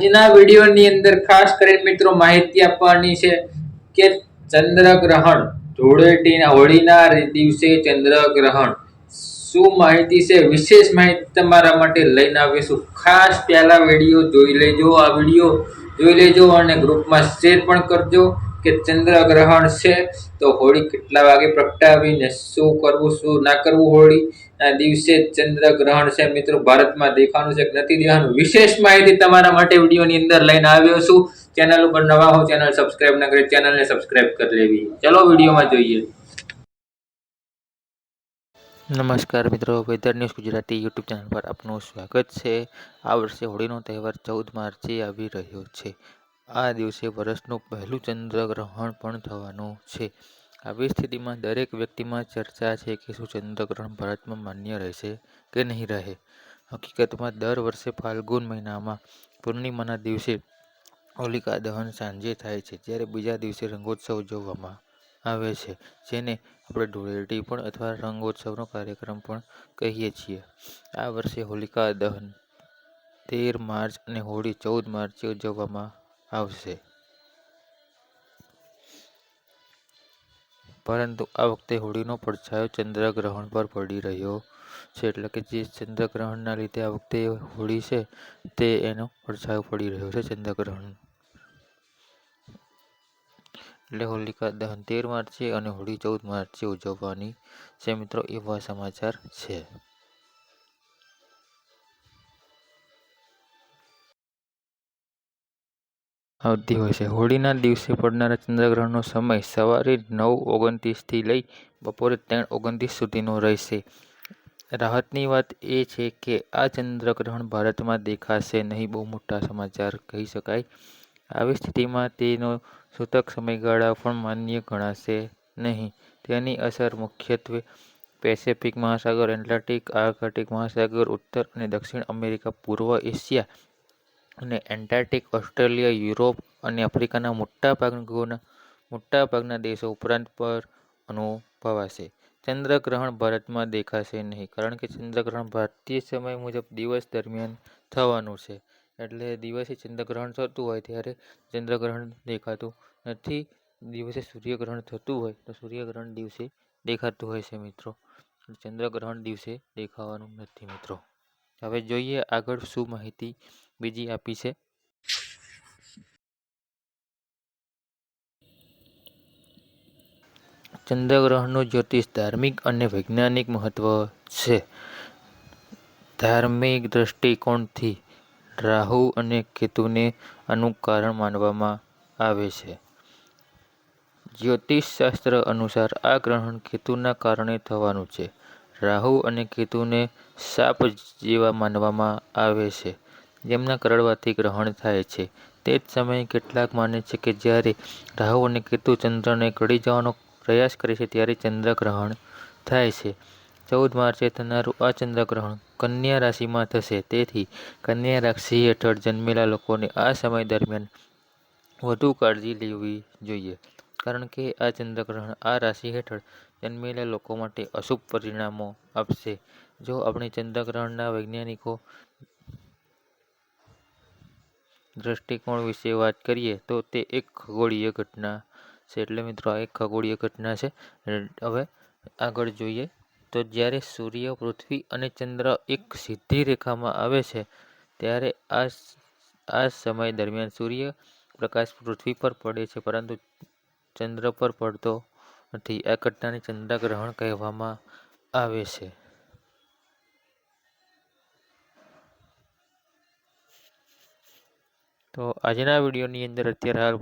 આજના વિડીયોની અંદર ખાસ કરીને મિત્રો માહિતી આપવાની છે કે ચંદ્રગ્રહણ ધૂળેટીના હોળીના દિવસે ચંદ્રગ્રહણ શું માહિતી છે? વિશેષ માહિતી તમારા માટે લઈને આવીશું. ખાસ પહેલા વીડિયો જોઈ લેજો, આ વીડિયો જોઈ લેજો અને ગ્રુપમાં શેર પણ કરજો. કે ચંદ્રગ્રહણ છે, તો હોળી કેટલા વાગે પ્રગટાવીને શું કરવું, શું ના કરવું હોળી? ના દિવસે ચંદ્રગ્રહણ છે, મિત્રો, ભારતમાં દેખાવાનું છે નથી દેખાવાનું વિશેષ માહિતી તમારા માટે વિડીયોની અંદર લઈને આવ્યો છું. ચેનલ ઉપર નવા હો ચેનલ સબસ્ક્રાઈબ ના કરી ચેનલને સબસ્ક્રાઈબ કરી લેવી. ચલો, વિડીયોમાં જોઈએ. નમસ્કાર મિત્રો, weather news Gujarati YouTube channel પર આપનું સ્વાગત છે. આ વર્ષે હોળીનો તહેવાર ચૌદ માર્ચે આવી રહ્યો છે. આ દિવસે વર્ષનું પહેલું ચંદ્રગ્રહણ પણ થવાનું છે. આવી સ્થિતિમાં દરેક વ્યક્તિમાં ચર્ચા છે કે શું ચંદ્રગ્રહણ ભારતમાં માન્ય રહેશે કે નહીં રહે. હકીકતમાં દર વર્ષે ફાલ્ગુન મહિનામાં પૂર્ણિમાના દિવસે હોલિકા દહન સાંજે થાય છે, જ્યારે બીજા દિવસે રંગોત્સવ ઉજવવામાં આવે છે, જેને આપણે ધૂળેટી પણ અથવા રંગોત્સવનો કાર્યક્રમ પણ કહીએ છીએ. આ વર્ષે હોલિકા દહન તેર માર્ચ અને હોળી ચૌદ માર્ચે ઉજવવામાં આવશે. પરંતુ આ વખતે હોળીનો પડછાયો ચંદ્રગ્રહણ પર પડી રહ્યો છે, એટલે કે જે ચંદ્રગ્રહણના લીધે આ વખતે હોળી છે, તે એનો પડછાયો પડી રહ્યો છે ચંદ્રગ્રહણ. એટલે હોલિકા દહન તેર માર્ચે અને હોળી ચૌદ માર્ચે ઉજવવાની છે મિત્રો એવા સમાચાર છે. આવતી હોય છે. હોળીના દિવસે પડનારા ચંદ્રગ્રહણનો સમય સવારે નવ ઓગણત્રીસથી લઈ બપોરે ત્રણ ઓગણત્રીસ સુધીનો રહેશે. રાહતની વાત એ છે કે આ ચંદ્રગ્રહણ ભારતમાં દેખાશે નહીં બહુ મોટા સમાચાર કહી શકાય. આવી સ્થિતિમાં તેનો સૂતક સમયગાળા પણ માન્ય ગણાશે નહીં. તેની અસર મુખ્યત્વે પેસેફિક મહાસાગર એટલાન્ટિક આર્કટિક મહાસાગર, ઉત્તર અને દક્ષિણ અમેરિકા, પૂર્વ એશિયા અને એન્ટાર્કટિક, ઓસ્ટ્રેલિયા, યુરોપ અને આફ્રિકાના મોટાભાગના મોટાભાગના દેશો ઉપરાંત પર અનુભવાશે. ચંદ્રગ્રહણ ભારતમાં દેખાશે નહીં, કારણ કે ચંદ્રગ્રહણ ભારતીય સમય મુજબ દિવસ દરમિયાન થવાનું છે. એટલે દિવસે ચંદ્રગ્રહણ થતું હોય ત્યારે ચંદ્રગ્રહણ દેખાતું નથી. દિવસે સૂર્યગ્રહણ થતું હોય તો સૂર્યગ્રહણ દિવસે દેખાતું હોય છે મિત્રો. ચંદ્રગ્રહણ દિવસે દેખાવાનું નથી મિત્રો. હવે જોઈએ આગળ શું માહિતી બીજી આપી છે. ચંદ્રગ્રહણનું જ્યોતિષ ધાર્મિક અને વૈજ્ઞાનિક મહત્વ છે. ધાર્મિક દ્રષ્ટિકોણથી રાહુ અને કેતુને આનું કારણ માનવામાં આવે છે. જ્યોતિષશાસ્ત્ર અનુસાર આ ગ્રહણ કેતુના કારણે થવાનું છે. રાહુ અને કેતુને સાપ જેવા માનવામાં આવે છે. જેમના કરડવાથી ગ્રહણ થાય છે. તે જ સમયે કેટલાક માને છે કે જ્યારે રાહુ અને કેતુ ચંદ્રને કરડી જવાનો પ્રયાસ કરે છે ત્યારે ચંદ્રગ્રહણ થાય છે. ચૌદ માર્ચે થનારું આ ચંદ્રગ્રહણ કન્યા રાશિમાં થશે. તેથી કન્યા રાશિ હેઠળ જન્મેલા લોકોને આ સમય દરમિયાન વધુ કાળજી લેવી જોઈએ. કારણ કે આ ચંદ્રગ્રહણ આ રાશિ હેઠળ જન્મેલા લોકો માટે અશુભ પરિણામો આપશે. જો આપણે ચંદ્રગ્રહણના વૈજ્ઞાનિકો દ્રષ્ટિકોણ વિશે વાત કરીએ, તો તે એક ખગોળીય ઘટના છે. એટલે મિત્રો, આ એક ખગોળીય ઘટના છે. હવે આગળ જોઈએ, તો જ્યારે સૂર્ય, પૃથ્વી અને ચંદ્ર એક સીધી રેખામાં આવે છે, ત્યારે આ આ સમય દરમિયાન સૂર્ય પ્રકાશ પૃથ્વી પર પડે છે, પરંતુ ચંદ્ર પર પડતો નથી આ ઘટનાને ચંદ્રગ્રહણ કહેવામાં આવે છે. તો આજના વિડીયોની અંદર અત્યારે હાલ